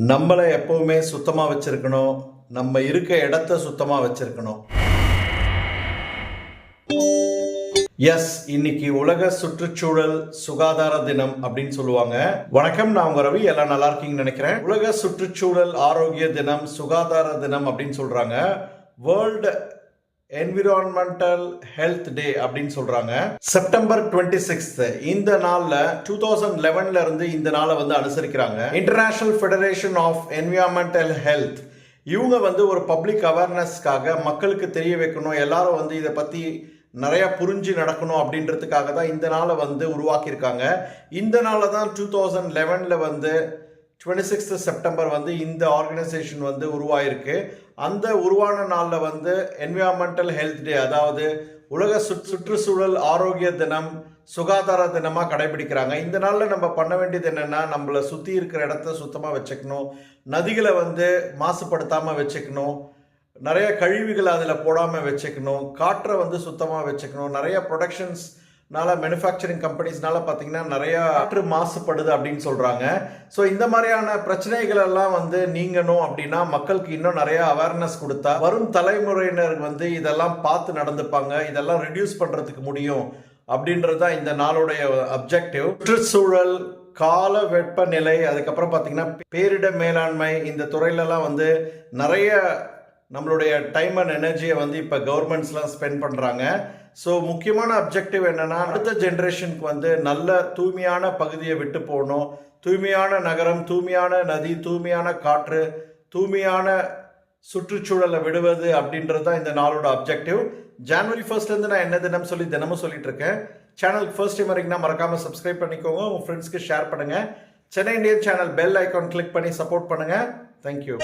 நம்மளை எப்பவுமே சுத்தமாக வச்சிருக்கணும். நம்ம இருக்க இடத்த சுத்தமாக வச்சிருக்கணும். எஸ் இன்னைக்கு உலக சுற்றுச்சூழல் சுகாதார தினம் அப்படின்னு சொல்லுவாங்க. வணக்கம் நான் உங்க ரவி. எல்லாம் நல்லா இருக்கீங்கன்னு நினைக்கிறேன். உலக சுற்றுச்சூழல் ஆரோக்கிய தினம் சுகாதார தினம் அப்படின்னு சொல்றாங்க. வேர்ல்டு என்விரான்மெண்டல் ஹெல்த் டே அப்படின்னு சொல்றாங்க. செப்டம்பர் டுவெண்ட்டி சிக்ஸ்த் இந்த நாள்ல டூ தௌசண்ட் லெவன்ல இருந்து இந்த நாளை வந்து அனுசரிக்கிறாங்க. International federation of environmental health இவங்க வந்து ஒரு பப்ளிக் அவேர்னஸ்க்காக மக்களுக்கு தெரிய வைக்கணும் எல்லாரும் வந்து இதை பத்தி நிறைய புரிஞ்சு நடக்கணும் அப்படின்றதுக்காக தான் இந்த நாளை வந்து உருவாக்கியிருக்காங்க. இந்த நாளை தான் டூ தௌசண்ட் லெவனில் வந்து டுவெண்ட்டி சிக்ஸ்த் செப்டம்பர் வந்து இந்த ஆர்கனைசேஷன் வந்து உருவாயிருக்கு. அந்த உருவான நாளில் வந்து என்விரான்மெண்டல் ஹெல்த் டே அதாவது உலக சுற்று சுற்றுச்சூழல் ஆரோக்கிய தினம் சுகாதார தினமாக கடைபிடிக்கிறாங்க. இந்த நாளில் நம்ம பண்ண வேண்டியது என்னென்னா நம்மளை சுற்றி இருக்கிற இடத்த சுத்தமாக வச்சுக்கணும். நதிகளை வந்து மாசுபடுத்தாமல் வச்சுக்கணும். நிறைய கழிவுகளை அதில் போடாமல் வச்சுக்கணும். காற்றை வந்து சுத்தமாக வச்சுக்கணும். நிறைய ப்ரொடக்ஷன்ஸ் னால மேனுஃபேக்சரிங் கம்பெனிஸ்னால பார்த்தீங்கன்னா நிறையா காற்று மாசுபடுது அப்படின்னு சொல்கிறாங்க ஸோ இந்த மாதிரியான பிரச்சனைகள் எல்லாம் வந்து நீங்கணும் அப்படின்னா மக்களுக்கு இன்னும் நிறையா அவேர்னஸ் கொடுத்தா வரும் தலைமுறையினர் வந்து இதெல்லாம் பார்த்து நடந்துப்பாங்க. இதெல்லாம் ரெடியூஸ் பண்ணுறதுக்கு முடியும் அப்படின்றது தான் இந்த நாளுடைய அப்ஜெக்டிவ் சுற்றுச்சூழல் கால வெப்பநிலை அதுக்கப்புறம் பார்த்தீங்கன்னா பேரிட மேலாண்மை இந்த துறையிலலாம் வந்து நிறைய நம்மளுடைய டைம் அண்ட் எனர்ஜியை வந்து இப்போ கவர்மெண்ட்ஸ்லாம் ஸ்பெண்ட் பண்ணுறாங்க ஸோ முக்கியமான அப்ஜெக்டிவ் என்னென்னா அடுத்த ஜென்ரேஷனுக்கு வந்து நல்ல தூய்மையான பகுதியை விட்டு போகணும். தூய்மையான நகரம் தூய்மையான நதி தூய்மையான காற்று தூய்மையான சுற்றுச்சூழலை விடுவது அப்படின்றது தான் இந்த நாளோட அப்ஜெக்டிவ் ஜான்வரி ஃபர்ஸ்ட்லேருந்து நான் என்ன தினம் சொல்லி தினமும் சொல்லிட்டு இருக்கேன். சேனலுக்கு ஃபர்ஸ்ட் டைம் வரைக்கும்னா மறக்காமல் சப்ஸ்கிரைப் பண்ணிக்கோங்க. உங்கள் ஃப்ரெண்ட்ஸ்க்கு ஷேர் பண்ணுங்கள் Chennai Indian channel bell icon click பண்ணி சப்போர்ட் பண்ணுங்கள் தேங்க்யூ